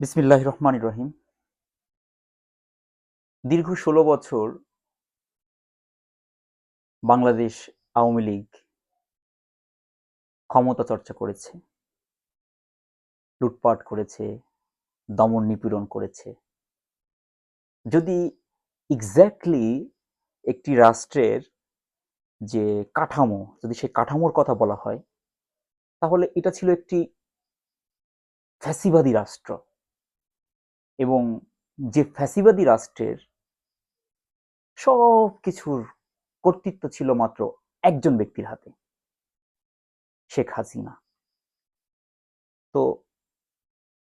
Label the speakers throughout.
Speaker 1: বিসমিল্লাহ রহমান রহিম। দীর্ঘ ষোলো বছর বাংলাদেশ আওয়ামী লীগ ক্ষমতা চর্চা করেছে, লুটপাট করেছে, দমন নিপীড়ন করেছে। যদি এক্স্যাক্টলি একটি রাষ্ট্রের যে কাঠামো, যদি সেই কাঠামোর কথা বলা হয়, তাহলে এটা ছিল একটি ফ্যাসিবাদী রাষ্ট্র। এবং যে ফ্যাসিবাদী রাষ্ট্রের সব কিছুর কর্তৃত্ব ছিল মাত্র একজন ব্যক্তির হাতে, শেখ হাসিনা। তো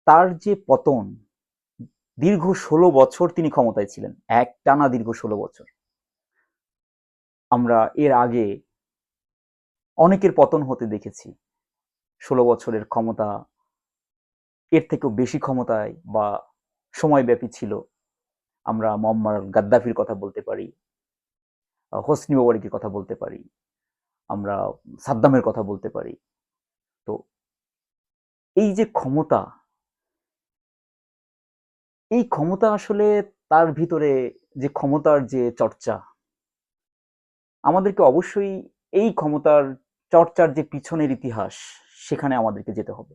Speaker 1: তার যে পতন, দীর্ঘ ষোলো বছর তিনি ক্ষমতায় ছিলেন, এক টানা দীর্ঘ ষোলো বছর। আমরা এর আগে অনেকের পতন হতে দেখেছি। ষোলো বছরের ক্ষমতা, এর থেকেও বেশি ক্ষমতায় বা সময়ব্যাপী ছিল। আমরা মোহাম্মদ গাদ্দাফির কথা বলতে পারি হোসনি মোবারকের কথা বলতে পারি, আমরা সাদ্দামের কথা বলতে পারি। তো এই যে ক্ষমতা, এই ক্ষমতা আসলে তার ভিতরে যে ক্ষমতার যে চর্চা, আমাদেরকে অবশ্যই এই ক্ষমতার চর্চার যে পিছনের ইতিহাস, সেখানে আমাদেরকে যেতে হবে।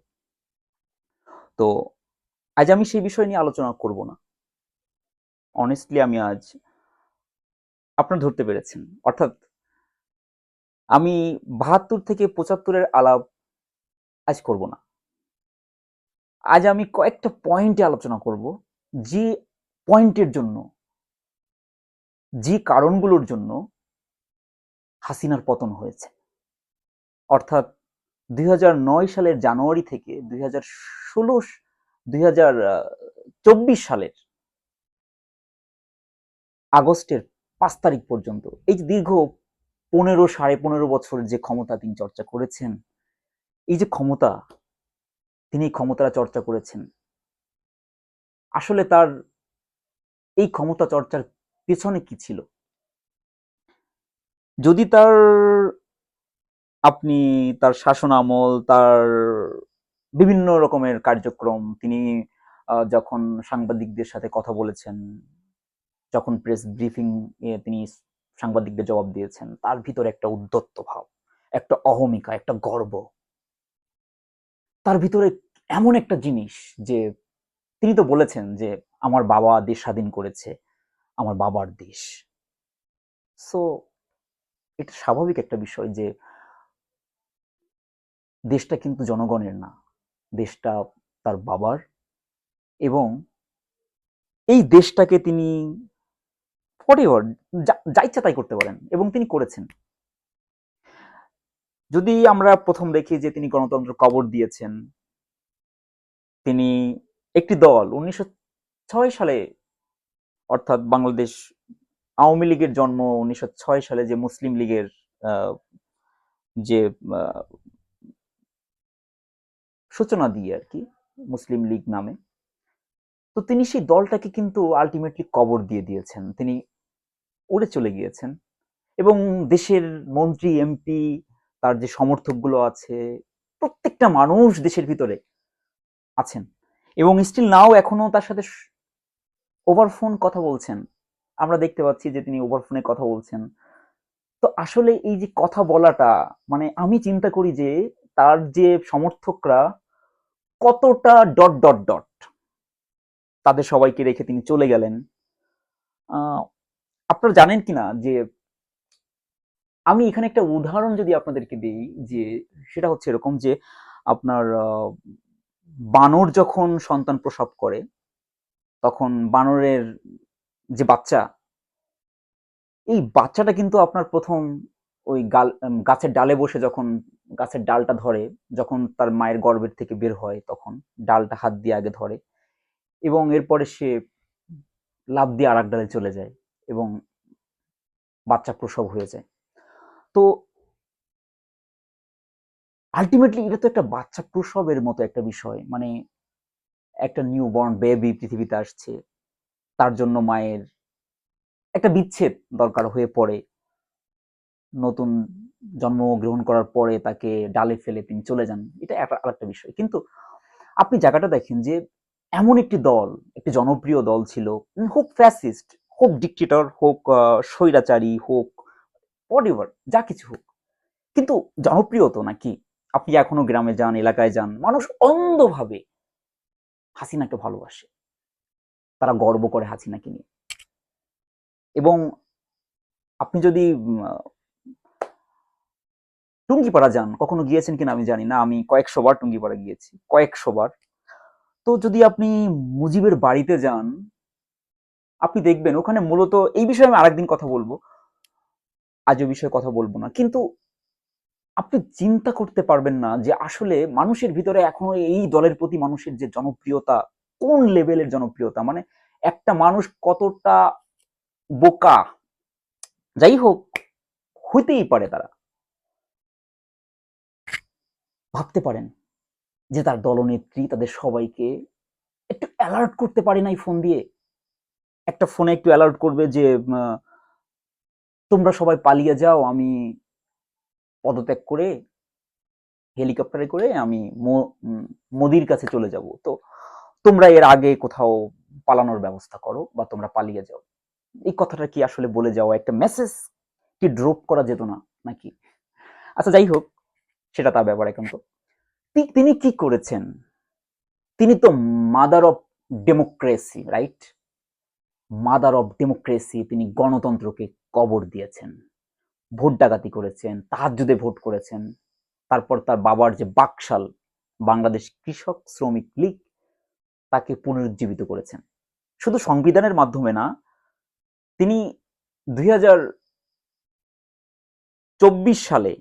Speaker 1: তো আজ আমি সেই বিষয় নিয়ে আলোচনা করব না। অনেস্টলি আমি আজ আপনার ধরতে পেরেছেন। অর্থাৎ আমি বাহাত্তর থেকে পঁচাত্তরের আলাপ আজ করব না। আজ আমি কয়েকটা পয়েন্টে আলোচনা করব যে পয়েন্টের জন্য, যে কারণগুলোর জন্য হাসিনার পতন হয়েছে। অর্থাৎ দুই হাজার নয় সালের জানুয়ারি থেকে দুই হাজার ষোলো দুই হাজার চব্বিশ সালের আগস্টের পাঁচ তারিখ পর্যন্ত, এই যে দীর্ঘ পনেরো সাড়ে পনেরো বছরের যে ক্ষমতা তিনি চর্চা করেছেন, এই যে ক্ষমতা তিনি এই ক্ষমতাটা চর্চা করেছেন, আসলে তার এই ক্ষমতা চর্চার পেছনে কি ছিল? যদি তার আপনি তার শাসন আমল, তার বিভিন্ন রকমের কার্যক্রম। তিনি যখন সাংবাদিকদের সাথে কথা বলেছেন, যখন প্রেস ব্রিফিং এ তিনি সাংবাদিকদের জবাব দিয়েছেন, তার ভিতরে একটা উদ্যত্ত ভাব, একটা অহমিকা, একটা গর্ব। তার ভিতরে এমন একটা জিনিস যে, তিনি তো বলেছেন যে, আমার বাবা দেশ স্বাধীন করেছে, আমার বাবার দেশ। সো এটা স্বাভাবিক একটা বিষয় যে, দেশটা কিন্তু জনগণের না। দেশটা তার বাবার এবং এই দেশটাকে তিনি ফরেভার যা ইচ্ছা তাই করতে পারেন এবং তিনি করেছেন। যদি আমরা প্রথম দেখি যে তিনি গণতন্ত্র কবর দিয়েছেন, তিনি একটি দল উনিশশো ছয় সালে, অর্থাৎ বাংলাদেশ আওয়ামী লীগের জন্ম উনিশশো ছয় সালে যে মুসলিম লীগের যে সূচনা দিয়ে আর কি, মুসলিম লীগ নামে। তো তিনি সেই দলটাকে কিন্তু আলটিমেটলি কবর দিয়ে দিয়েছেন। তিনি উড়ে চলে গিয়েছেন। এবং দেশের মন্ত্রী এমপি তার যে সমর্থকগুলো আছে, প্রত্যেকটা মানুষ দেশের ভিতরে আছেন। এবং স্টিল নাও এখনও তার সাথে ওভারফোন কথা বলছেন। আমরা দেখতে পাচ্ছি যে তিনি ওভারফোনে কথা বলছেন। তো আসলে এই যে কথা বলাটা মানে আমি চিন্তা করি যে তার যে সমর্থকরা কতটা ডট ডট ডট? তাদের সবাইকে রেখে তিনি চলে গেলেন। আপনারা জানেন কিনা যে আমি এখানে একটা উদাহরণ যদি আপনাদেরকে দিই যে সেটা হচ্ছে এরকম যে আপনার বানর যখন সন্তান প্রসব করে, তখন বানরের যে বাচ্চা, এই বাচ্চাটা কিন্তু আপনার প্রথম ওই গাল গাছের ডালে বসে যখন গাছের ডালটা ধরে, যখন তার মায়ের গর্ভের থেকে বের হয়, তখন ডালটা হাত দিয়ে আগে ধরে এবং এরপরে সে লাফ দিয়ে আর ডালে চলে যায় এবং বাচ্চা প্রসব হয়ে যায়। তো আলটিমেটলি এটা তো একটা বাচ্চা প্রসবের মতো একটা বিষয় মানে একটা নিউ বর্ন বেবি পৃথিবীতে আসছে, তার জন্য মায়ের একটা বিচ্ছেদ দরকার হয়ে পড়ে। নতুন জন্মগ্রহণ করার পরে তাকে ডালে ফেলে তিনি চলে যান, এটা একটা বিষয়। কিন্তু আপনি জায়গাটা দেখেন যে এমন একটি দল, একটি জনপ্রিয় দল ছিল হোক ফ্যাসিস্ট হোক ডিকটেটর হোক স্বৈরাচারী, হোক হোয়াট যা কিছু হোক। কিন্তু জনপ্রিয় তো নাকি? আপনি এখনও গ্রামে যান, এলাকায় যান, মানুষ অন্ধভাবে হাসিনাকে ভালোবাসে। তারা গর্ব করে হাসিনাকে নিয়ে। এবং আপনি যদি টুঙ্গিপাড়া যান। কখনো গিয়েছেন কিনা আমি জানি না। আমি কয়েকশো বার টুঙ্গিপাড়া গিয়েছি। কয়েকশো বার। তো যদি আপনি মুজিবের বাড়িতে যান, আপনি দেখবেন ওখানে মূলত এই বিষয়ে আমি আরেকদিন কথা বলব। আজও বিষয়ে কথা বলব না। কিন্তু আপনি চিন্তা করতে পারবেন না যে আসলে মানুষের ভিতরে এখনও এই দলের প্রতি মানুষের যে জনপ্রিয়তা, কোন লেভেলের জনপ্রিয়তা? মানে একটা মানুষ কতটা বোকা? যাই হোক, হইতেই পারে তারা। ভাবতে পারেন যে তার দলনেত্রী, তাদের সবাইকে একটু অ্যালার্ট করতে পারে নাই ফোন দিয়ে। একটা ফোনে একটু অ্যালার্ট করবে যে তোমরা সবাই পালিয়ে যাও, আমি পদত্যাগ করে হেলিকপ্টারে করে আমি মোদির কাছে চলে যাব। তো তোমরা এর আগে কোথাও পালানোর ব্যবস্থা করো বা তোমরা পালিয়ে যাও। এই কথাটা কি আসলে বলে যাওয়া একটা মেসেজ কি ড্রপ করা যেত না নাকি? আচ্ছা যাই হোক সেটা তার ব্যাপার এখন তো, তিনি কি করেছেন? তিনি তো mother of democracy right mother of democracy তিনি গণতন্ত্রকে কবর দিয়েছেন। ভোট ডাকাতি করেছেন তাহাজুদে ভোট করেছেন। তারপর তার বাবার যে বাকশাল, বাংলাদেশ কৃষক শ্রমিক লীগ, তাকে পুনরুজ্জীবিত করেছেন। শুধু সংবিধানের মাধ্যমে না, তিনি দুই সালে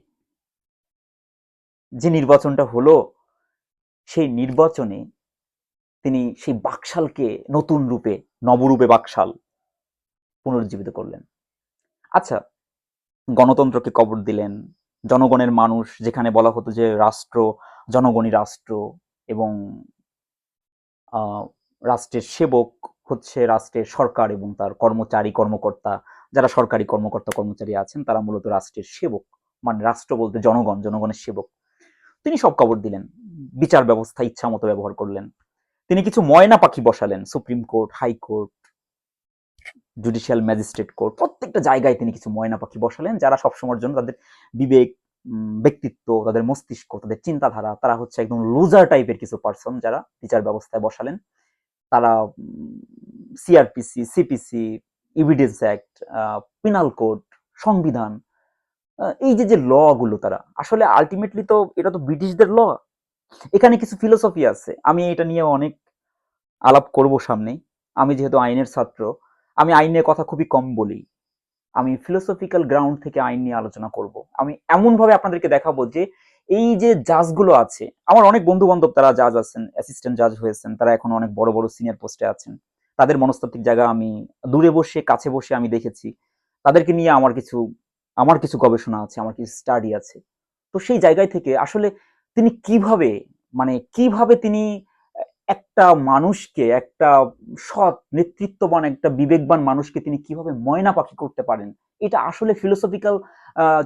Speaker 1: যে নির্বাচনটা হলো, সেই নির্বাচনে তিনি সেই বাকশালকে নতুন রূপে, নবরূপে বাকশাল পুনরুজ্জীবিত করলেন। আচ্ছা গণতন্ত্রকে কবর দিলেন, জনগণের মানুষ, যেখানে বলা হতো যে রাষ্ট্র, জনগণই রাষ্ট্র এবং রাষ্ট্রের সেবক হচ্ছে রাষ্ট্রের সরকার এবং তার কর্মচারী, কর্মকর্তা, যারা সরকারি কর্মকর্তা, কর্মচারী আছেন, তারা মূলত রাষ্ট্রের সেবক মানে রাষ্ট্র বলতে জনগণ, জনগণের সেবক। তিনি সব কবর দিলেন। বিচার ব্যবস্থা ইচ্ছা মতো ব্যবহার করলেন। তিনি কিছু ময়না পাখি বসালেন, supreme court high court judicial magistrate court, প্রত্যেকটা জায়গায় তিনি কিছু ময়না পাখি বসালেন, যারা সবসময়ের জন্য তাদের বিবেক ব্যক্তিত্ব, তাদের মস্তিষ্ক, তাদের চিন্তাধারা, তারা হচ্ছে একদম লুজার টাইপের কিছু পার্সন যারা বিচার ব্যবস্থায় বসালেন। তারা CrPC CPC evidence act penal code সংবিধান এই যে যে ল গুলো তারা, আসলে আলটিমেটলি তো এটা তো ব্রিটিশদের ল এখানে কিছু ফিলোসফি আছে, আমি এটা নিয়ে অনেক আলাপ করব সামনে। আমি যেহেতু আইনের ছাত্র, আমি আইন নিয়ে কথা খুবই কম বলি। আমি ফিলোসফিক্যাল গ্রাউন্ড থেকে আইন নিয়ে আলোচনা করব। আমি এমন ভাবে আপনাদেরকে দেখাবো যে, এই যে জাজগুলো আছে, আমার অনেক বন্ধু বান্ধব তারা জাজ আছেন অ্যাসিস্ট্যান্ট জাজ হয়েছেন, তারা এখন অনেক বড় বড় সিনিয়র পোস্টে আছেন। তাদের মনস্তাত্ত্বিক জায়গা আমি দূরে বসে, কাছে বসে আমি দেখেছি। তাদেরকে নিয়ে আমার কিছু আমার কিছু গবেষণা আছে, আমার কিছু স্টাডি আছে। তো সেই জায়গায় থেকে আসলে তিনি কীভাবে মানে কীভাবে তিনি একটা মানুষকে, একটা সৎ, নেতৃত্ববান, একটা বিবেকবান মানুষকে তিনি কীভাবে ময়না পাখি করতে পারেন? এটা আসলে ফিলোসফিক্যাল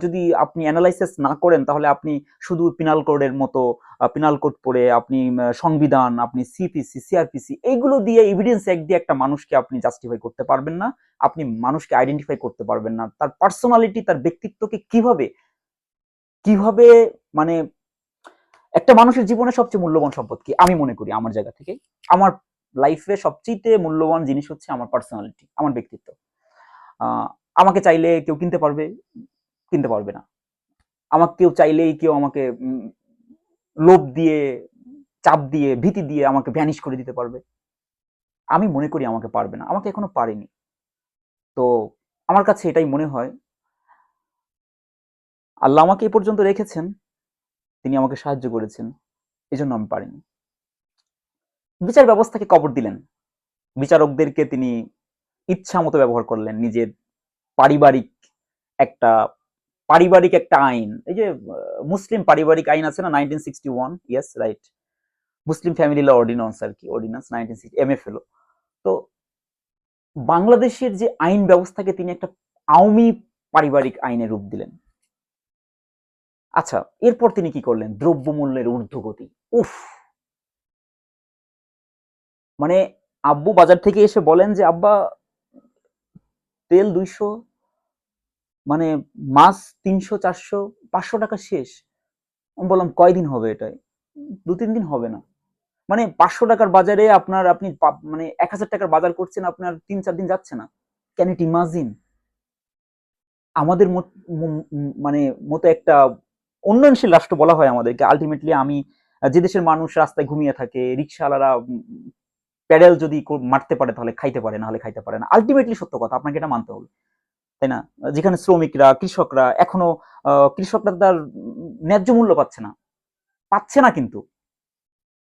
Speaker 1: যদি আপনি অ্যানালাইসিস না করেন, তাহলে আপনি শুধু পিনাল কোডের মতো পিনাল কোড পড়ে আপনি সংবিধান, আপনি সিপিসি সিআরপিসি এইগুলো দিয়ে এভিডেন্স এক দিয়ে একটা মানুষকে আপনি জাস্টিফাই করতে পারবেন না। আপনি মানুষকে আইডেন্টিফাই করতে পারবেন না। তার পার্সোনালিটি তার ব্যক্তিত্বকে কীভাবে কীভাবে মানে একটা মানুষের জীবনে সবচেয়ে মূল্যবান সম্পদ কি? আমি মনে করি আমার জায়গা থেকে আমার লাইফে সবচেয়ে মূল্যবান জিনিস হচ্ছে আমার পার্সোনালিটি আমার ব্যক্তিত্ব। আমাকে চাইলে কেউ কিনতে পারবে কিনতে পারবে না। আমাকে কেউ চাইলেই কেউ আমাকে লোভ দিয়ে, চাপ দিয়ে, ভীতি দিয়ে আমাকে ভ্যানিশ করে দিতে পারবে। আমি মনে করি আমাকে পারবে না, আমাকে এখনও পারেনি। তো আমার কাছে এটাই মনে হয়। আল্লাহ আমাকে এ পর্যন্ত রেখেছেন, তিনি আমাকে সাহায্য করেছেন, এজন্য আমি পারিনি। বিচার ব্যবস্থাকে কবর দিলেন। বিচারকদেরকে তিনি ইচ্ছা মতো ব্যবহার করলেন, নিজের পারিবারিক একটা পারিবারিক একটা আইন। এই যে মুসলিম পারিবারিক আইন আছে না nineteen sixty one yes right Muslim family law ordinance আর কি অর্ডিন্যান্স নাইনটিন তো, বাংলাদেশের যে আইন ব্যবস্থাকে তিনি একটা আওয়ামী পারিবারিক আইনে রূপ দিলেন। আচ্ছা এরপর তিনি কি করলেন? দ্রব্যমূল্যের ঊর্ধ্বগতি। উফ! মানে আব্বু বাজার থেকে এসে বলেন যে, আব্বা তেল দুইশো মানে মাছ তিনশো, চারশো, পাঁচশো টাকা শেষ। আমি বললাম, কয়দিন হবে এটাই দু, তিন দিন হবে না। মানে পাঁচশো টাকার বাজারে আপনার আপনি মানে এক হাজার টাকার বাজার করছেন, আপনার তিন, চার দিন যাচ্ছে না। ক্যান ইট ইমাজিন আমাদের মানে মতো একটা উন্নয়নশীল রাষ্ট্র বলা হয় আমাদেরকে। আলটিমেটলি আমি, যে দেশের মানুষ রাস্তায় ঘুমিয়ে থাকে রিক্সাওয়ালারা প্যাডেল যদি মারতে পারে তাহলে খাইতে পারে, না হলে খাইতে পারে না। আলটিমেটলি সত্য কথা, আপনাকে এটা মানতে হবে, তাই না? যেখানে শ্রমিকরা, কৃষকরা এখনও কৃষকরা তার ন্যায্য মূল্য পাচ্ছে না। পাচ্ছে না কিন্তু।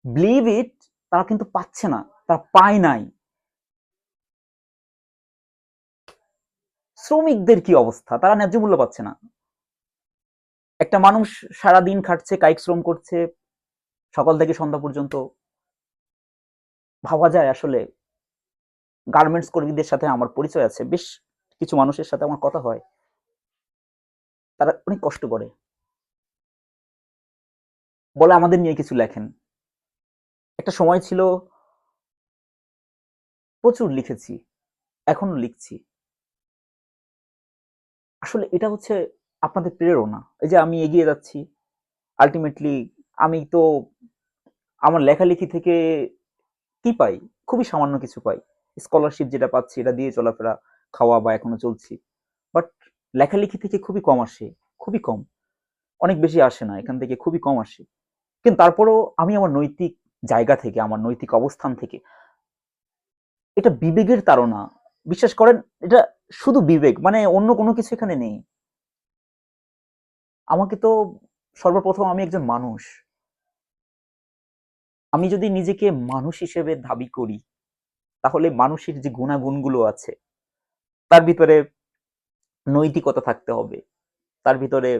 Speaker 1: বিলিভ ইট তারা কিন্তু পাচ্ছে না, তারা পায় নাই। শ্রমিকদের কি অবস্থা? তারা ন্যায্য মূল্য পাচ্ছে না। একটা মানুষ সারা দিন খাটছে, কায়িক শ্রম করছে, সকাল থেকে সন্ধ্যা পর্যন্ত ভাবা যায় আসলে। গার্মেন্টস কর্মীদের সাথে আমার পরিচয় আছে। বেশ কিছু মানুষের সাথে আমার কথা হয়। তারা অনেক কষ্ট করে। বলে আমাদের নিয়ে কিছু লেখেন। একটা সময় ছিল, প্রচুর লিখেছি, এখনও লিখছি। আসলে এটা হচ্ছে আপনাদের প্রেরণা। এই যে আমি এগিয়ে যাচ্ছি আলটিমেটলি আমি তো আমার লেখালেখি থেকে কি পাই? খুবই সামান্য কিছু পাই। স্কলারশিপ যেটা পাচ্ছি, এটা দিয়ে চলাফেরা, খাওয়া বা এখনও চলছি। বাট লেখালেখি থেকে খুবই কম আসে, খুবই কম। অনেক বেশি আসে না, এখান থেকে খুবই কম আসে। কিন্তু তারপরেও আমি আমার নৈতিক জায়গা থেকে, আমার নৈতিক অবস্থান থেকে, এটা বিবেকের তাড়না। বিশ্বাস করেন, এটা শুধু বিবেক মানে অন্য কোনো কিছু এখানে নেই। আমাকে তো সর্বপ্রথম আমি একজন মানুষ। আমি যদি নিজেকে মানুষ হিসেবে দাবি করি, তাহলে মানুষের যে গুণাগুণগুলো আছে, তার ভিতরে নৈতিকতা থাকতে হবে। তার ভিতরে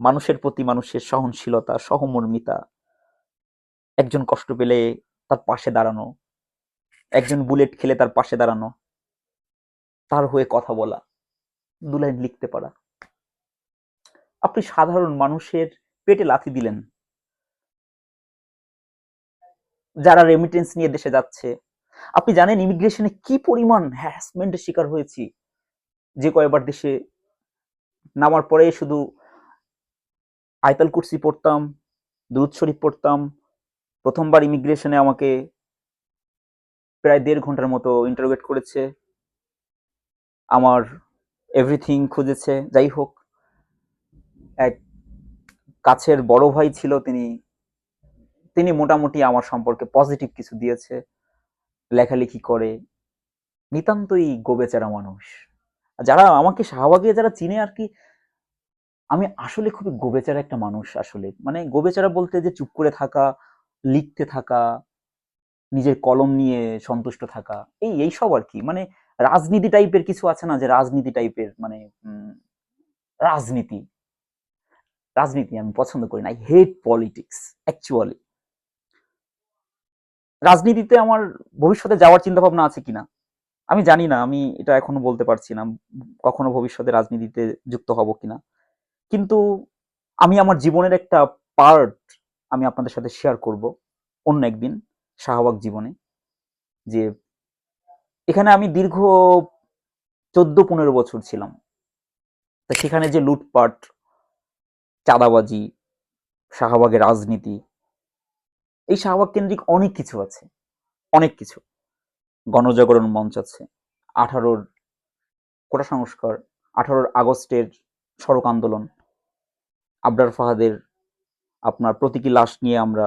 Speaker 1: মানুষের প্রতি মানুষের সহনশীলতা, সহমর্মিতা, একজন কষ্ট পেলে তার পাশে দাঁড়ানো, একজন বুলেট খেলে তার পাশে দাঁড়ানো, তার হয়ে কথা বলা, দু লাইন লিখতে পারা। আপনি সাধারণ মানুষের পেটে লাথি দিলেন যারা রেমিটেন্স নিয়ে দেশে যাচ্ছে। আপনি জানেন ইমিগ্রেশনে কি পরিমাণ হ্যারাসমেন্টের শিকার হয়েছি? যে কয়েকবার দেশে নামার পরে শুধু আয়তাল কুর্সি পড়তাম, দুরুদ শরীফ পড়তাম, প্রথমবার ইমিগ্রেশনে আমাকে প্রায় দেড় ঘণ্টার মতো ইন্টারোগেট করেছে। আমার এভরিথিং খুঁজেছে। যাই হোক, এক কাছের বড় ভাই ছিল, তিনি তিনি মোটামুটি আমার সম্পর্কে পজিটিভ কিছু দিয়েছে, লেখালেখি করে, নিতান্তই গোবেচারা মানুষ। যারা আমাকে শাহবাগে যারা চিনে আর কি, আমি আসলে খুবই গোবেচারা একটা মানুষ আসলে। মানে গোবেচারা বলতে যে চুপ করে থাকা, লিখতে থাকা, নিজের কলম নিয়ে সন্তুষ্ট থাকা, এই এই সব আর কি। মানে রাজনীতি টাইপের কিছু আছে না যে রাজনীতি টাইপের মানে রাজনীতি। রাজনীতি আমি পছন্দ করি না। আই হেট পলিটিক্স অ্যাকচুয়ালি রাজনীতিতে আমার ভবিষ্যতে যাওয়ার চিন্তা ভাবনা আছে কিনা? আমি জানি না, আমি এটা এখনও বলতে পারছি না, কখনো ভবিষ্যতে রাজনীতিতে যুক্ত হব কিনা। কিন্তু আমি আমার জীবনের একটা পার্ট আমি আপনাদের সাথে শেয়ার করব অন্য একদিন শাহবাগ জীবনে, যে এখানে আমি দীর্ঘ চোদ্দ পনেরো বছর ছিলাম। তা সেখানে যে লুটপাট, চাঁদাবাজি, শাহবাগের রাজনীতি এই শাহবাগ কেন্দ্রিক অনেক কিছু আছে। অনেক কিছু। গণজাগরণ মঞ্চ আছে, আঠারোর কোটা সংস্কার, আঠারোর আগস্টের সড়ক আন্দোলন, আবরার ফাহাদের আপনার প্রতীকী লাশ নিয়ে আমরা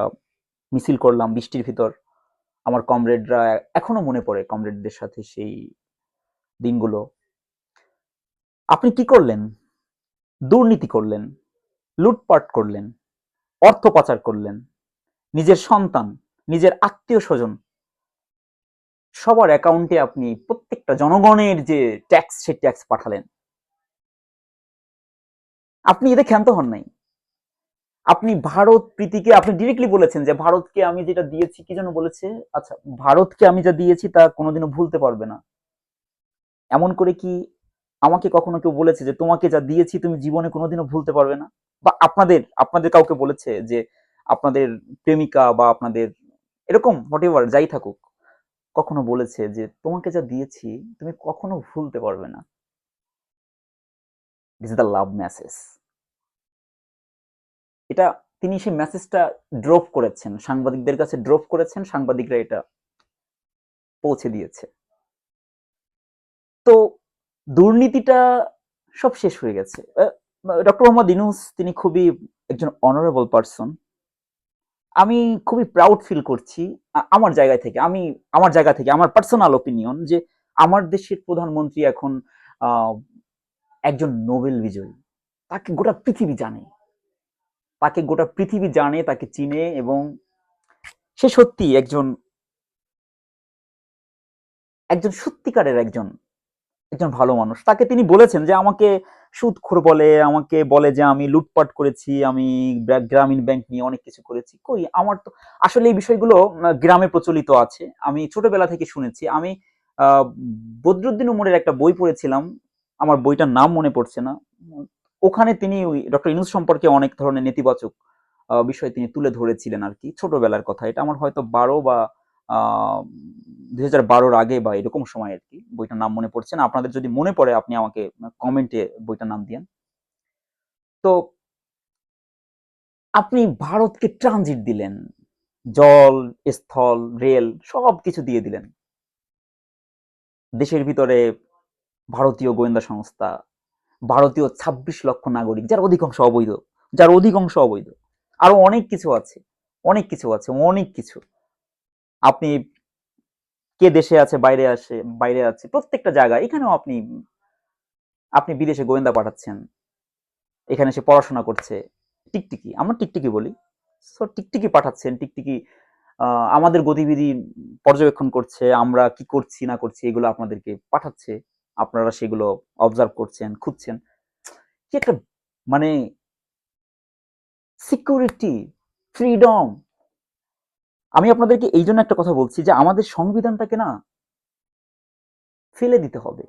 Speaker 1: মিছিল করলাম বৃষ্টির ভিতর। আমার কমরেডরা এখনও মনে পড়ে কমরেডদের সাথে সেই দিনগুলো। আপনি কি করলেন? দুর্নীতি করলেন, লুটপাট করলেন, অর্থ পাচার করলেন নিজের সন্তান, নিজের আত্মীয় স্বজন, সবার অ্যাকাউন্টে আপনি প্রত্যেকটা জনগণের যে ট্যাক্স সে ট্যাক্স পাঠালেন। আপনি এতে ক্ষান্ত হন নাই। আপনি ভারত প্রীতিকে, আপনি ডিরেক্টলি বলেছেন যে ভারতকে আমি যেটা দিয়েছি, কি যেন বলেছে? আচ্ছা ভারতকে আমি যা দিয়েছি তা কোনোদিনও ভুলতে পারবে না। এমন করে কি আমাকে কখনো কেউ বলেছে যে তোমাকে যা দিয়েছি তুমি জীবনে কোনোদিনও ভুলতে পারবে না? বা আপনাদের আপনাদের কাউকে বলেছে যে আপনাদের প্রেমিকা বা আপনাদের এরকম হোয়াট যাই থাকুক, কখনো বলেছে যে, তোমাকে যা দিয়েছি, তুমি কখনো ভুলতে পারবে না। This is the love message এটা, তিনি সেই মেসেজটা ড্রপ করেছেন, সাংবাদিকদের কাছে ড্রপ করেছেন, সাংবাদিকরা এটা পৌঁছে দিয়েছে। তো, দুর্নীতিটা সব শেষ হয়ে গেছে। ডক্টর মোহাম্মদ ইনুস, তিনি খুবই একজন অনারেবল পারসন আমি খুবই প্রাউড ফিল করছি আমার জায়গা থেকে, আমি আমার জায়গা থেকে, আমার পার্সোনাল ওপিনিয়ন যে আমার দেশের প্রধানমন্ত্রী এখন একজন নোবেল বিজয়ী। তাকে গোটা পৃথিবী জানে। তাকে গোটা পৃথিবী জানে, তাকে চিনে এবং সে সত্যি একজন একজন সত্যিকারের একজন একজন ভালো মানুষ। তাকে তিনি বলেছেন যে, আমাকে সুদখোর বলে, আমাকে বলে যে, আমি লুটপাট করেছি, আমি গ্রামীণ ব্যাংক নিয়ে অনেক কিছু করেছি। কই, আমার তো আসলে এই বিষয়গুলো গ্রামে প্রচলিত আছে। আমি ছোটবেলা থেকে শুনেছি। আমি বদরুদ্দিন উমরের একটা বই পড়েছিলাম। আমার বইটার নাম মনে পড়ছে না। ওখানে তিনি ওই ডক্টর ইনুস সম্পর্কে অনেক ধরনের নেতিবাচক বিষয় তিনি তুলে ধরেছিলেন আর কি ছোটবেলার কথা। এটা আমার হয়তো বারো বা দুই হাজার বারোর আগে বা এরকম সময় আর কি বইটার নাম মনে পড়ছে না। আপনাদের যদি মনে পড়ে, আপনি আমাকে কমেন্টে বইটার নাম দিয়েন। তো আপনি ভারতকে ট্রানজিট দিলেন। জল, স্থল, রেল সব কিছু দিয়ে দিলেন। দেশের ভিতরে ভারতীয় গোয়েন্দা সংস্থা, ভারতীয় ছাব্বিশ লক্ষ নাগরিক, যার অধিকাংশ অবৈধ, যার অধিকাংশ অবৈধ। আরও অনেক কিছু আছে, অনেক কিছু আছে, অনেক কিছু। আপনি কে দেশে আছে, বাইরে আসে, বাইরে আছে, প্রত্যেকটা জায়গায়, এখানেও আপনি আপনি বিদেশে গোয়েন্দা পাঠাচ্ছেন। এখানে সে পড়াশোনা করছে। টিকটিকি, আমরা টিকটিকি বলি। সো টিকটিকি পাঠাচ্ছেন, টিকটিকি আমাদের গতিবিধি পর্যবেক্ষণ করছে, আমরা কি করছি, না করছি, এগুলো আপনাদেরকে পাঠাচ্ছে। আপনারা সেগুলো অবজার্ভ করছেন, খুঁজছেন। কি একটা মানে সিকিউরিটি ফ্রিডম আমি আপনাদেরকে এই জন্য একটা কথা বলছি যে আমাদের সংবিধানটাকে না ফেলে দিতে হবে।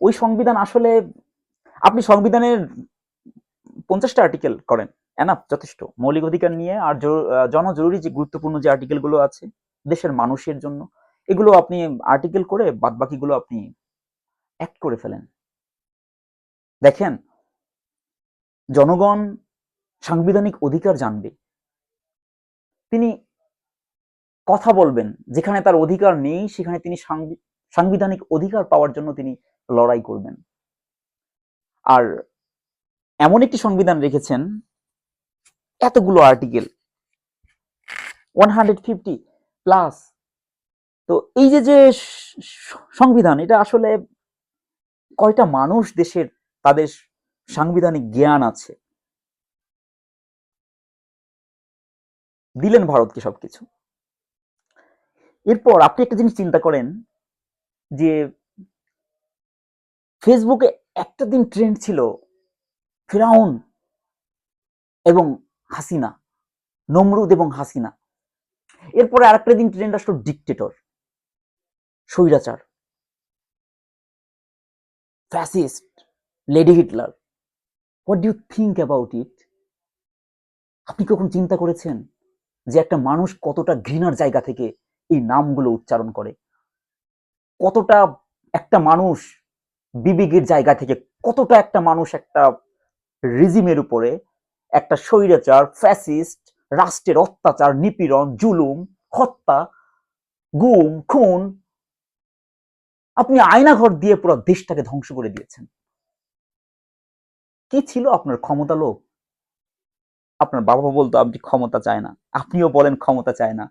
Speaker 1: ওই সংবিধান আসলে আপনি সংবিধানের পঞ্চাশটা আর্টিকেল করেন এনাফ যথেষ্ট। মৌলিক অধিকার নিয়ে আর জরু- আহ, জনজরুরি যে গুরুত্বপূর্ণ যে আর্টিকেলগুলো আছে দেশের মানুষের জন্য এগুলো আপনি আর্টিকেল করে বাদ বাকিগুলো আপনি অ্যাক্ট করে ফেলেন। দেখেন জনগণ সাংবিধানিক অধিকার জানবে। তিনি কথা বলবেন। যেখানে তার অধিকার নেই, সেখানে তিনি সাংবি- সাংবিধানিক অধিকার পাওয়ার জন্য তিনি লড়াই করবেন। আর এমন একটি সংবিধান রেখেছেন, এতগুলো article one hundred fifty plus তো এই যে যে সংবিধান, এটা আসলে কয়টা মানুষ দেশের তাদের সাংবিধানিক জ্ঞান আছে? দিলেন ভারতকে সবকিছু। এরপর আপনি একটা জিনিস চিন্তা করেন যে ফেসবুকে একটা দিন ট্রেন্ড ছিল ফেরাউন এবং হাসিনা, নমরুদ এবং হাসিনা। এরপরে আরেকটা দিন ট্রেন্ড আসলো ডিকটেটর স্বৈরাচার fascist lady Hitler what do think about it আপনি কখন চিন্তা করেছেন? যে একটা মানুষ কতটা ঘৃণার জায়গা থেকে এই নামগুলো উচ্চারণ করে। কতটা একটা মানুষ বিবেকের জায়গা থেকে কতটা একটা মানুষ একটা রিজিমের উপরে একটা স্বৈরাচার, ফ্যাসিস্ট, রাষ্ট্রের অত্যাচার, নিপীড়ন, জুলুম, হত্যা, গুম, খুন, আপনি আয়নাঘর দিয়ে পুরো দেশটাকে ধ্বংস করে দিয়েছেন। কি ছিল আপনার ক্ষমতা লোভ আপনার বাবা বলতো, আপনি ক্ষমতা চায় না। আপনিও বলেন, ক্ষমতা চায় না।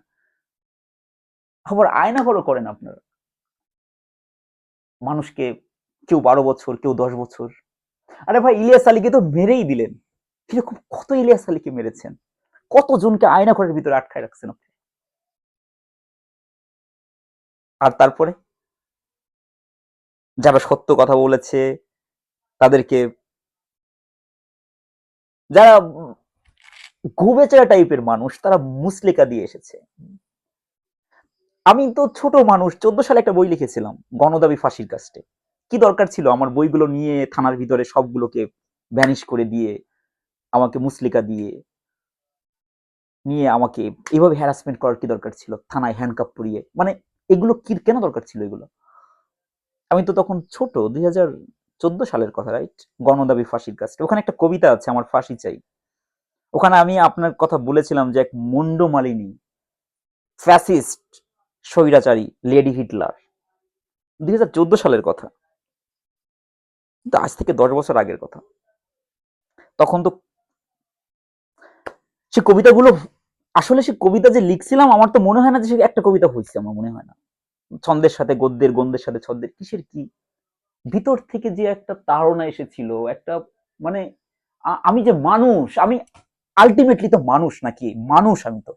Speaker 1: আবার আয়নাঘরও করেন আপনারা। মানুষকে কেউ বারো বছর, কেউ দশ বছর। আরে ভাই, ইলিয়াস আলীকে তো মেরেই দিলেন। কীরকম, কত ইলিয়াস আলীকে মেরেছেন? কতজনকে আয়না ঘরের ভিতরে আটকায় রাখছেন আপনি? আর তারপরে? যারা সত্য কথা বলেছে, তাদেরকে যারা গোবেচারা টাইপের মানুষ, তারা মুসলিকা দিয়ে এসেছে। আমি তো ছোট মানুষ, চোদ্দ সালে একটা বই লিখেছিলাম, গণদাবি ফাঁসির কাস্টে কি দরকার ছিল? আমার বইগুলো নিয়ে থানার ভিতরে সবগুলোকে ভ্যানিশ করে দিয়ে, আমাকে মুসলিকা দিয়ে, নিয়ে আমাকে এভাবে হ্যারাসমেন্ট করার কি দরকার ছিল? থানায় হ্যান্ডকাপ পরিয়ে মানে এগুলো কি, কেন দরকার ছিল এগুলো? আমি তো তখন ছোট, দুই হাজার চোদ্দ সালের কথা রাইট গণদাবি ফাঁসির কাছে ওখানে একটা কবিতা আছে, আমার ফাঁসি চাই। ওখানে আমি আপনার কথা বলেছিলাম যে এক মুন্ড মালিনী ফ্যাসিস্ট স্বৈরাচারী লেডি হিটলার দুই চোদ্দ সালের কথা। কিন্তু আজ থেকে দশ বছর আগের কথা। তখন তো সে কবিতাগুলো, আসলে সে কবিতা যে লিখছিলাম, আমার তো মনে হয় না যে সে একটা কবিতা হয়েছে আমার মনে হয় না। ছন্দের সাথে, গদ্যের, গন্ধের সাথে, ছন্দের কিসের কি? ভিতর থেকে যে একটা তাড়না এসেছিল, একটা মানে আমি যে মানুষ, আমি আলটিমেটলি তো মানুষ নাকি? মানুষ আমি তো।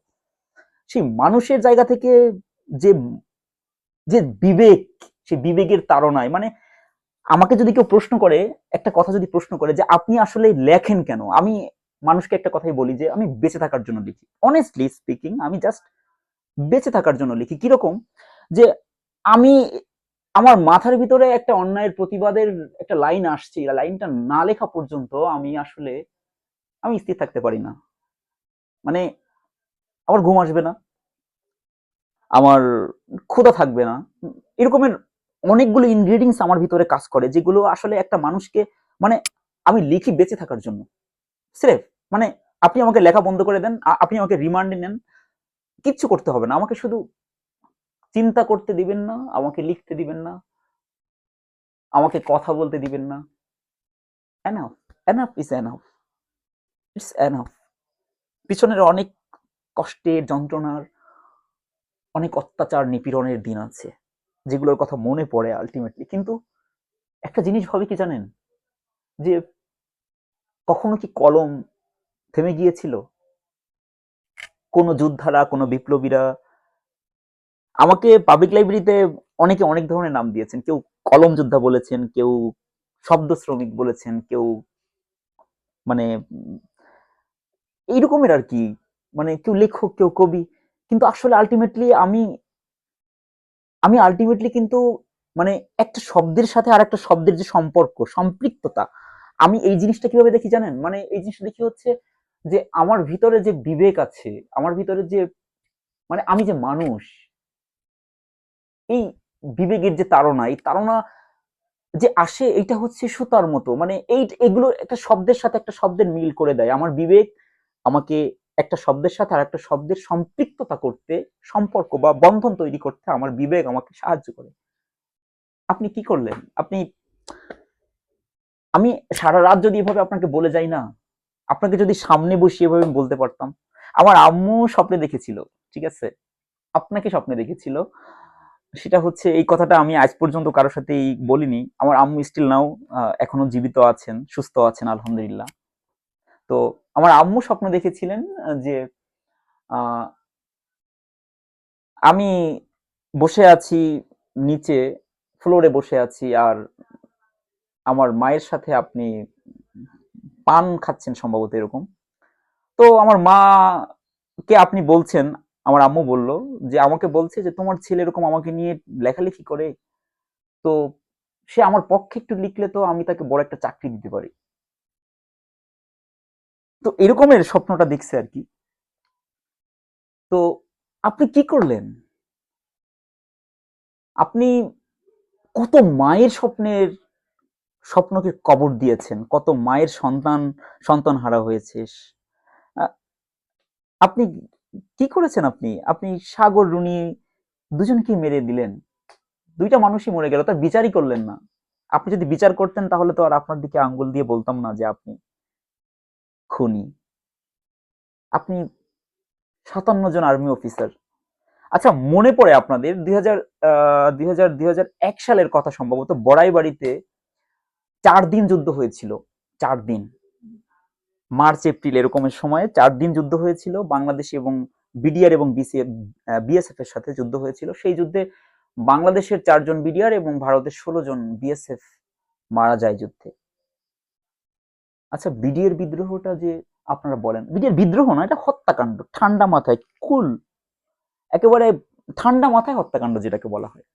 Speaker 1: সেই মানুষের জায়গা থেকে যে যে বিবেক, সেই বিবেকের তাড়নায় মানে আমাকে যদি কেউ প্রশ্ন করে, একটা কথা যদি প্রশ্ন করে যে আপনি আসলে লেখেন কেন? আমি মানুষকে একটা কথাই বলি যে আমি বেঁচে থাকার জন্য লিখি। অনেস্টলি স্পিকিং আমি জাস্ট বেঁচে থাকার জন্য লিখি। কীরকম? যে আমি, আমার মাথার ভিতরে একটা অন্যায়ের প্রতিবাদের একটা লাইন আসছে। লাইনটা না লেখা পর্যন্ত আমি আসলে আমি স্থির থাকতে পারি না। মানে আমার ঘুম আসবে না। আমার ক্ষুধা থাকবে না। এরকমের অনেকগুলো ইনগ্রেডিয়েন্টস আমার ভিতরে কাজ করে, যেগুলো আসলে একটা মানুষকে মানে আমি লিখি বেঁচে থাকার জন্য। স্রেফ মানে আপনি আমাকে লেখা বন্ধ করে দেন আপনি আমাকে রিমান্ডে নেন। কিচ্ছু করতে হবে না। আমাকে শুধু চিন্তা করতে দিবেন না, আমাকে লিখতে দিবেন না, আমাকে কথা বলতে দিবেন না। Enough enough is enough it's enough পিছনের অনেক কষ্টের যন্ত্রণার অনেক অত্যাচার, নিপীড়নের দিন আছে, যেগুলোর কথা মনে পড়ে আলটিমেটলি কিন্তু একটা জিনিস ভাবে কি জানেন? যে কখনো কি কলম থেমে গিয়েছিল? কোনো যোদ্ধারা, কোনো বিপ্লবীরা? আমাকে পাবলিক লাইব্রেরিতে অনেকে অনেক ধরনের নাম দিয়েছেন। কেউ কলম যোদ্ধা বলেছেন, কেউ শব্দ শ্রমিক বলেছেন, কেউ মানে এইরকমের আর কি মানে কেউ লেখক, কেউ কবি। কিন্তু আসলে আলটিমেটলি আমি আমি আলটিমেটলি কিন্তু মানে একটা শব্দের সাথে আর একটা শব্দের যে সম্পর্ক, সম্পৃক্ততা, আমি এই জিনিসটা কীভাবে দেখি জানেন? মানে এই জিনিসটা দেখি হচ্ছে যে আমার ভিতরে যে বিবেক আছে, আমার ভিতরে যে মানে আমি যে মানুষ, এই বিবেকের যে তাড়না, এই তাড়না যে আসে, এইটা হচ্ছে সুতার মতো। মানে এই, এগুলো একটা শব্দের সাথে একটা শব্দের মিল করে দেয়। আমার বিবেক আমাকে একটা শব্দের সাথে আর একটা শব্দের সম্পৃক্ততা করতে, সম্পর্ক বা বন্ধন তৈরি করতে আমার বিবেক আমাকে সাহায্য করে। আপনি কি করলেন? আপনি, আমি সারা রাত যদি এভাবে আপনাকে বলে যাই না, আপনাকে যদি সামনে বসিয়ে এভাবে বলতে পারতাম, আমার আম্মু স্বপ্নে দেখেছিল, ঠিক আছে? আপনাকে স্বপ্নে দেখেছিল। সেটা হচ্ছে এই কথাটা আমি আজ পর্যন্ত কারোর সাথেই বলিনি। আমার আম্মু স্টিল নাও এখনও জীবিত আছেন, সুস্থ আছেন, আলহামদুলিল্লাহ। তো আমার আম্মু স্বপ্ন দেখেছিলেন যে আমি বসে আছি নিচে, ফ্লোরে বসে আছি আর আমার মায়ের সাথে আপনি পান খাচ্ছেন সম্ভবত এরকম। তো আমার মা কে আপনি বলছেন, আমার আম্মু বলল যে, আমাকে বলছে যে, তোমার ছেলে এরকম আমাকে নিয়ে লেখালেখি করে, তো সে আমার পক্ষে একটু লিখলে তো আমি তাকে বড় একটা চাকরি দিতে পারি। তো এরকমের স্বপ্নটা দেখছে আর কি। তো আপনি কি করলেন? আপনি কত মায়ের স্বপ্নের স্বপ্নকে কবর দিয়েছেন? কত মায়ের সন্তান সন্তান হারা হয়েছে আপনি কি করেছেন আপনি? আপনি সাগর, রুনি দুজনকে মেরে দিলেন। দুইটা মানুষই মরে গেল, তার বিচারই করলেন না। আপনি যদি বিচার করতেন তাহলে তো আর আপনার দিকে আঙ্গুল দিয়ে বলতাম না যে আপনি খুনি। আপনি সাতান্ন জন আর্মি অফিসার। আচ্ছা মনে পড়ে আপনাদের দুই হাজার হাজার, দুই হাজার এক সালের কথা সম্ভবত বড়াই বাড়িতে চার দিন যুদ্ধ হয়েছিল, চার দিন। মার্চ, এপ্রিল এরকমের সময়ে চার দিন যুদ্ধ হয়েছিল, বাংলাদেশ এবং বিডিআর এবং বিসিএফ বিএসএফ এর সাথে যুদ্ধ হয়েছিল। সেই যুদ্ধে বাংলাদেশের চারজন বিডিআর এবং ভারতের ষোলো জন বিএসএফ মারা যায় যুদ্ধে। আচ্ছা বিডিএর বিদ্রোহটা যে আপনারা বলেন, বিডিএর বিদ্রোহ না, এটা হত্যাকাণ্ড, ঠান্ডা মাথায়, কুল, একেবারে ঠান্ডা মাথায় হত্যাকাণ্ড যেটাকে বলা হয়।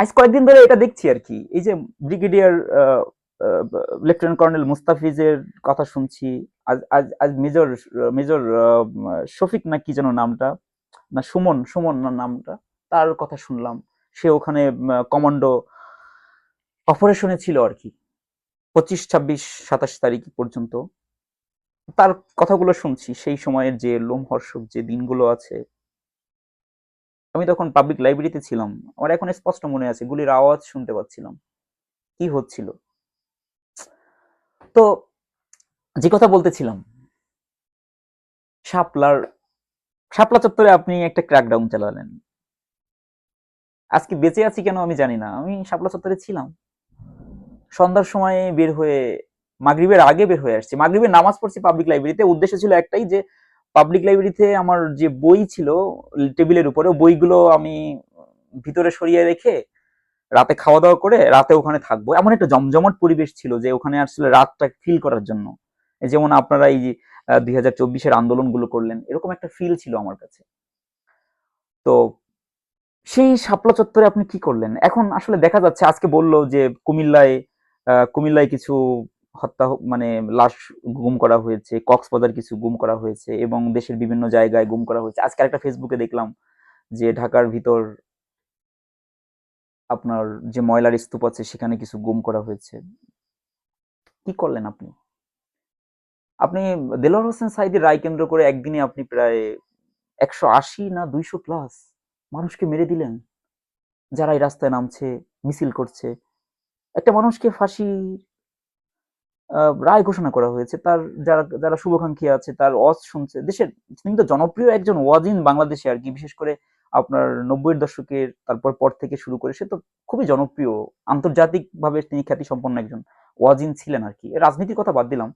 Speaker 1: আজ কয়েকদিন ধরে এটা দেখছি আর কি, এই যে ব্রিগেডিয়ার লেফটেন্যান্ট কর্নেল মুস্তাফিজের কথা শুনছি, আজ আজ আজ মেজর মেজর শফিক না কি যেন নামটা, না সুমন সুমন না নামটা, তার কথা শুনলাম। সে ওখানে কমান্ডো অপারেশনে ছিল আর কি। পঁচিশ, ছাব্বিশ, সাতাশ তারিখ পর্যন্ত তার কথাগুলো শুনছি, সেই সময়ের যে লোমহর্ষক যে দিনগুলো আছে। আমি তখন পাবলিক লাইব্রেরিতে ছিলাম। আমার এখন স্পষ্ট মনে আছে, গুলির আওয়াজ শুনতে পাচ্ছিলাম। কি হচ্ছিল? তো যে কথা বলতেছিলাম, শাপলার, শাপলা চত্বরে আপনি একটা ক্র্যাকডাউন চালালেন। আজকে বেঁচে আছি কেন আমি জানি না। আমি শাপলা চত্বরে ছিলাম। সন্ধ্যার সময় বের হয়ে মাগরিবের আগে বের হয়ে আসছি। মাগরিবের নামাজ পড়ছি পাবলিক লাইব্রেরিতে উদ্দেশ্য ছিল একটাই যে পাবলিক লাইব্রেরিতে আমার যে বই ছিল টেবিলের উপরে বইগুলো আমি ভিতরে সরিয়ে রেখে রাতে খাওয়া দাওয়া করে রাতে ওখানে থাকব। এমন একটা জমজমাট পরিবেশ ছিল যে, ওখানে আসলে রাতটা ফিল করার জন্য। যেমন আপনারা এই দুই হাজার চব্বিশের আন্দোলনগুলো করলেন, এরকম একটা ফিল ছিল আমার কাছে। তো সেই শাপলা চত্বরে আপনি কি করলেন? এখন আসলে দেখা যাচ্ছে, আজকে বলল যে, কুমিল্লায় কুমিল্লায় কিছু হত্যা মানে লাশ গুম করা হয়েছে, কক্সবাজার কিছু গুম করা হয়েছে এবং দেশের বিভিন্ন জায়গায় গুম করা হয়েছে। আজকে একটা ফেসবুকে দেখলাম যে ঢাকার ভিতর আপনার যে ময়লার স্তূপ আছে, সেখানে কিছু গুম করা হয়েছে। কি করলেন আপনি? আপনি দেলোয়ার হোসেন সাইদের রায় কেন্দ্র করে একদিনে আপনি প্রায় একশো আশি না দুইশো প্লাস মানুষকে মেরে দিলেন, যারা এই রাস্তায় নামছে, মিছিল করছে। একটা মানুষকে ফাঁসি রায় ঘোষণা করা হয়েছে। তার যারা যারা শুভাকাঙ্ক্ষী আছে, তার ওয়াজ শুনছে। দেশের তিনি তো জনপ্রিয় একজন ওয়াজিন বাংলাদেশে আর কি, বিশেষ করে আপনার নব্বইয়ের দশকের তারপর পর থেকে শুরু করে, সে তো খুবই জনপ্রিয়। আন্তর্জাতিকভাবে তিনি খ্যাতি সম্পন্ন একজন ওয়াজিন ছিলেন আর কি। রাজনীতির কথা বাদ দিলাম।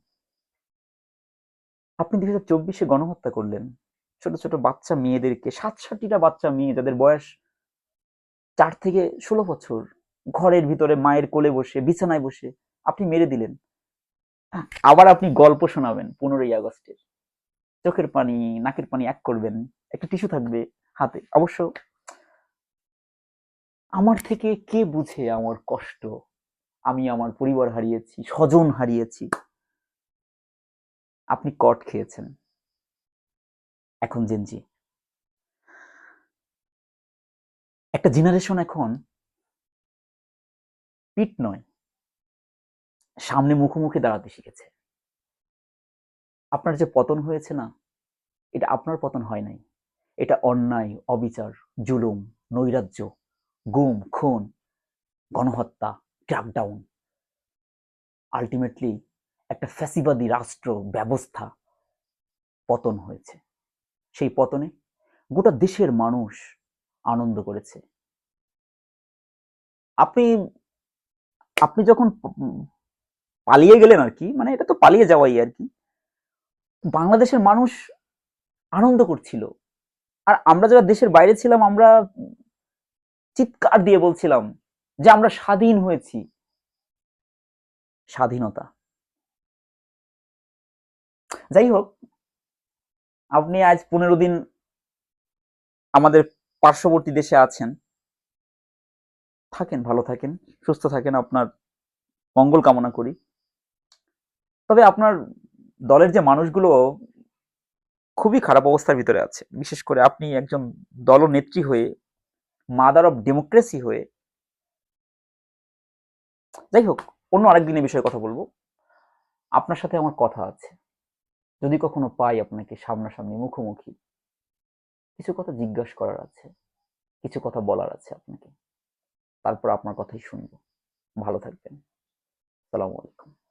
Speaker 1: আপনি দুই হাজার চব্বিশে গণহত্যা করলেন। ছোট ছোট বাচ্চা মেয়েদেরকে সাত সাতটিটা বাচ্চা মেয়ে, যাদের বয়স চার থেকে ষোলো বছর। ঘরের ভিতরে মায়ের কোলে বসে, বিছানায় বসে আপনি মেরে দিলেন। আবার আপনি গল্প শোনাবেন পনেরোই আগস্টের। চোখের পানি, নাকের পানি এক করবেন, একটা টিস্যু থাকবে হাতে। অবশ্য আমার থেকে কে বুঝে আমার কষ্ট? আমি আমার পরিবার হারিয়েছি, স্বজন হারিয়েছি। আপনি কট খেয়েছেন। এখন জেনজি। একটা জেনারেশন এখন পিট নয়, সামনে মুখোমুখি দাঁড়াতে শিখেছে। আপনার যে পতন হয়েছে না, এটা আপনার পতন হয় নাই। এটা অন্যায়, অবিচার, জুলুম, নৈরাজ্য, গুম, খুন, গণহত্যা ক্র্যাকডাউন আলটিমেটলি একটা ফ্যাসিবাদী রাষ্ট্র ব্যবস্থা পতন হয়েছে। সেই পতনে গোটা দেশের মানুষ আনন্দ করেছে। আপনি আপনি যখন পালিয়ে গেলেন আর কি মানে এটা তো পালিয়ে যাওয়াই আর কি, বাংলাদেশের মানুষ আনন্দ করছিল। আর আমরা যারা দেশের বাইরে ছিলাম, আমরা চিৎকার দিয়ে বলছিলাম যে আমরা স্বাধীন হয়েছি। স্বাধীনতা। যাই হোক, আপনি আজ পনেরো দিন আমাদের পার্শ্ববর্তী দেশে আছেন। থাকেন, ভালো থাকেন, সুস্থ থাকেন, আপনার মঙ্গল কামনা করি। তবে আপনার দলের যে মানুষগুলো খুবই খারাপ অবস্থার ভিতরে আছে। বিশেষ করে আপনি একজন দলনেত্রী হয়ে মাদার অফ ডেমোক্রেসি হয়ে, যাই হোক, অন্য আরেকদিনের বিষয়ে কথা বলব। আপনার সাথে আমার কথা আছে। যদি কখনো পাই আপনাকে সামনাসামনি, মুখোমুখি, কিছু কথা জিজ্ঞাসা করার আছে, কিছু কথা বলার আছে আপনাকে। তারপর আপনার কথাই শুনব। ভালো থাকবেন। আসসালামু আলাইকুম।